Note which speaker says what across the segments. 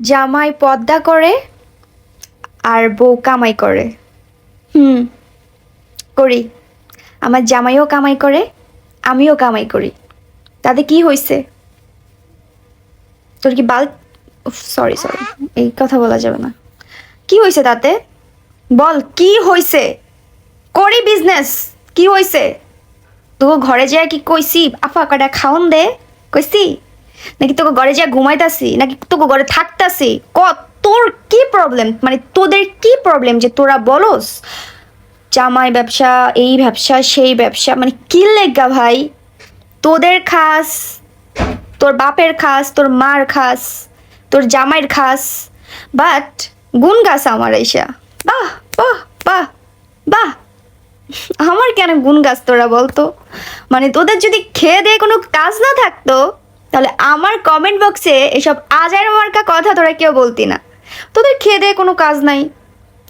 Speaker 1: জামাই পদ্মা করে আর বউ কামাই করে। হুম। করি। আমার জামাইও কামাই করে আমিও কামাই করি। তাতে কি হয়েছে তোর কি বাল সরি সরি এই কথা বলা যাবে না। কি হয়েছে তাতে? বল কি হয়েছে করি বিজনেস কি হয়েছে তোকে ঘরে যায় কি কইছি? আফা কটা খাওন দে কইছি? নাকি তোকে ঘরে যা ঘুমাইতাছি? নাকি তোকে ঘরে থাকতাছি? ক, তোর কি প্রবলেম মানে তোদের কি প্রবলেম যে তোরা বলস? জামাই ব্যবসা, এই ব্যবসা, সেই ব্যবসা মানে কি লেগা ভাই? তোদের খাস, তোর বাপের খাস, তোর মার খাস, তোর জামাইয়ের খাস বাট গুণ গাছ আমার এসা বাহ বাহ বাহ বাহ। আমার কেন গুণ গাছ তোরা বলতো? মানে তোদের যদি খেয়ে দিয়ে কোনো কাজ না থাকতো তাহলে আমার কমেন্ট বক্সে এসব আজার মার্কা কথা তোরা কেউ বলতি না। তোদের খেয়ে দিয়ে কোনো কাজ নাই।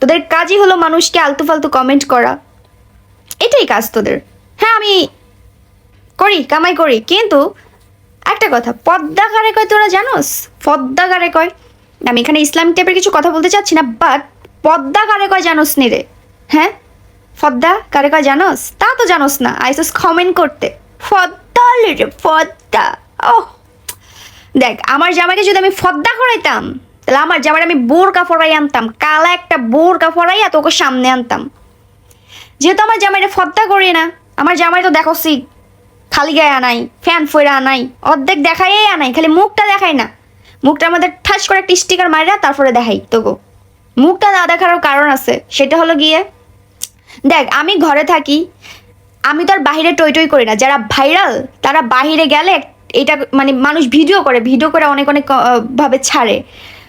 Speaker 1: তোদের কাজই হলো মানুষকে আলতু ফালতু কমেন্ট করা। এটাই কাজ তোদের। হ্যাঁ আমি করি, কামাই করি। কিন্তু একটা কথা, পদ্মা কারে কয় তোরা জানোস? পদ্মা কারে কয়, আমি এখানে ইসলামিক টাইপের কিছু কথা বলতে চাচ্ছি না বাট পদ্মা কারে কয় জানোস নি রে? হ্যাঁ? ফদ্দা কারে কয় জানোস? তা তো জানোস না। আইসোস কমেন্ট করতে। ফদ্দা রে ফদ্দা ও দেখ, আমার জামাইকে যদি আমি ফদ্দা করাইতাম, তাহলে আমার জামাইকে আমি বোরকা ফরাই আনতাম, কালা একটা বোরকা ফরাইয়া তোকে সামনে আনতাম। যেহেতু আমার জামাইটা ফদ্দা করি না, আমার জামাই তো দেখো সি, খালি গায়ে আনাই, ফ্যান ফইরা আনাই, অর্ধেক দেখাই আনাই, খালি মুখটা দেখাই না। মুখটা আমাদের ঠাস করে একটা স্টিকার মারিরা তারপরে দেখাই তোগো মুখটা না দেখারও কারণ আছে, সেটা হলো গিয়ে, দেখ, আমি ঘরে থাকি, আমি তো আর বাহিরে টই টই করি না, যারা ভাইরাল, তারা বাহিরে গেলে এটা মানে মানুষ ভিডিও করে ভিডিও করে অনেক অনেক ভাবে ছাড়ে।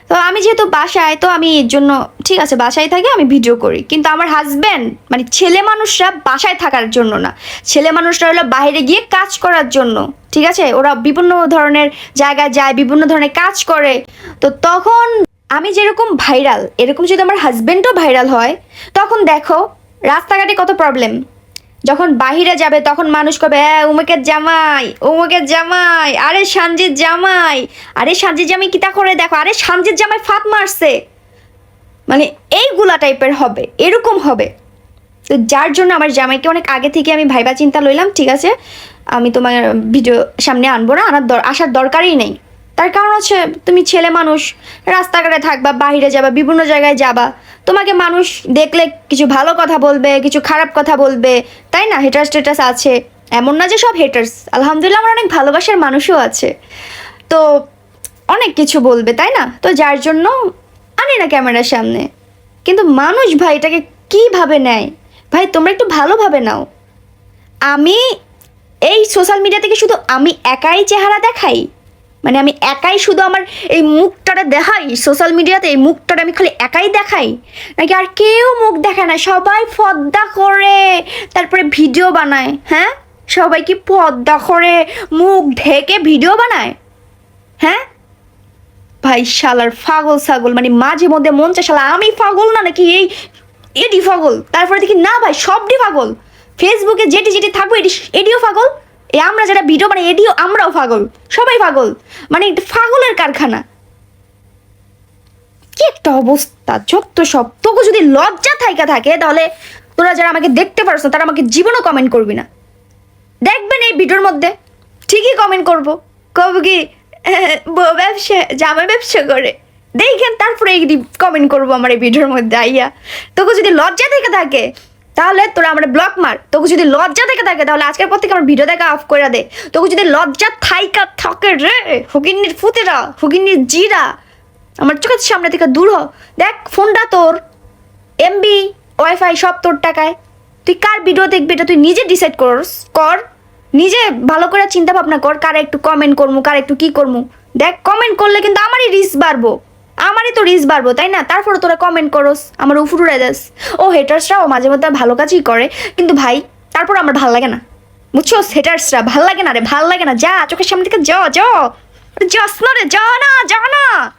Speaker 1: তো আমি যেহেতু বাসায়, তো আমি এর জন্য, ঠিক আছে, বাসায় থাকি, আমি ভিডিও করি। কিন্তু আমার হাজব্যান্ড মানে ছেলে মানুষরা বাসায় থাকার জন্য না। ছেলে মানুষরা হলো বাইরে গিয়ে কাজ করার জন্য, ঠিক আছে? ওরা বিভিন্ন ধরনের জায়গায় যায়, বিভিন্ন ধরনের কাজ করে। তো তখন আমি যেরকম ভাইরাল এরকম যদি আমার হাজব্যান্ডও ভাইরাল হয়, তখন দেখো, রাস্তাঘাটে কত প্রবলেম যখন বাহিরে যাবে, তখন মানুষ কবে হ্যাঁ উমুকের জামাই উমুকের জামাই, আরে সানজির জামাই, আরে সানজির জামাই কিতা করে দেখো, আরে সানজির জামাই ফাত মারছে। মানে এইগুলা টাইপের হবে, এরকম হবে। তো যার জন্য আমার জামাইকে অনেক আগে থেকে আমি ভাইবা চিন্তা লইলাম, ঠিক আছে? আমি তোমার ভিডিও সামনে আনব না, আনার আসার দরকারই নেই। তার কারণ হচ্ছে, তুমি ছেলে মানুষ, রাস্তাঘাটে থাকবা বাইরে যাবা, বিভিন্ন জায়গায় যাবা। তোমাকে মানুষ দেখলে কিছু ভালো কথা বলবে, কিছু খারাপ কথা বলবে, তাই না? হেটার টেটার্স আছে। এমন না যে সব হেটার্স আলহামদুলিল্লাহ আমার অনেক ভালোবাসার মানুষও আছে। তো অনেক কিছু বলবে, তাই না? তো যার জন্য আনি না ক্যামেরার সামনে। কিন্তু মানুষ ভাই, এটাকে কীভাবে নেয়? ভাই, তোমরা একটু ভালোভাবে নাও। আমি এই সোশ্যাল মিডিয়া থেকে শুধু আমি একাই চেহারা দেখাই? মানে আমি একাই শুধু আমার এই মুখটারে দেখাই সোশ্যাল মিডিয়াতে এই মুখটারে আমি খালি একাই দেখাই? নাকি আর কেউ মুখ দেখায় না? সবাই ফদ্দা করে, তারপরে ভিডিও বানায় হ্যাঁ? সবাই কি পদ্মা করে মুখ ঢেকে ভিডিও বানায়? হ্যাঁ? ভাই শালার ফাগল ছাগল মানে মাঝে মধ্যে মন চায়, শালা আমি ফাগল না নাকি এই এডি ফাগল? তারপরে দেখি না ভাই সবটি পাগল ফেসবুকে যেটি যেটি থাকব, এটি এডিও পাগল এ আমরা যারা ভিডিও মানে এডিও আমরাও পাগল। সবাই পাগল। মানে পাগলের কারখানা। কি একটা অবস্থা? যত সব। তোকে যদি লজ্জা থাইকা থাকে তাহলে তোরা যারা আমাকে দেখতে পারছ তারা আমাকে জীবনও কমেন্ট করবি না। দেখবেন এই ভিডিওর মধ্যে? ঠিকই কমেন্ট করব। কব কি "আহ, বউ ব্যবসা জামা ব্যবসা করে। দেখেন তারপরে কমেন্ট করব আমার এই ভিডিওর মধ্যে আইয়া। তোকে যদি লজ্জা থেকে থাকে তাহলে তোরা আমার ব্লক মার। তোকে যদি লজ্জা থেকে থাকে, তাহলে আজকের পর থেকে আমার ভিডিও দেখা অফ করে দে। তোকে যদি লজ্জা থাইকা থাকে রে হুকিন্নির ফুতেরা হুকিন্নির জিরা, আমার চোখের সামনে থেকে দূর হ। দেখ, ফোনটা তোর এমবি ওয়াইফাই সব তোর টাকায়। তুই কার ভিডিও দেখবি এটা তুই নিজে ডিসাইড করস, কর। নিজে ভালো করে চিন্তা ভাবনা কর, কার একটু কমেন্ট করমু, কার একটু কি করমু। দেখ কমেন্ট করলে কিন্তু আমারই রিস্ক বাড়বো। আমারই তো রিস বাড়বো, তাই না? তারপরে তোরা কমেন্ট করোস, আমার উফুর উড়ে দাস। ও হেটার্সরাও মাঝে মধ্যে ভালো কাজই করে, কিন্তু ভাই তারপর আমার ভালো লাগে না। বুঝছ হেটার্সরা ভালো লাগে না রে, ভালো লাগে না। যা, চোখের সামনে থেকে য য। যাস না রে, যা না যা না।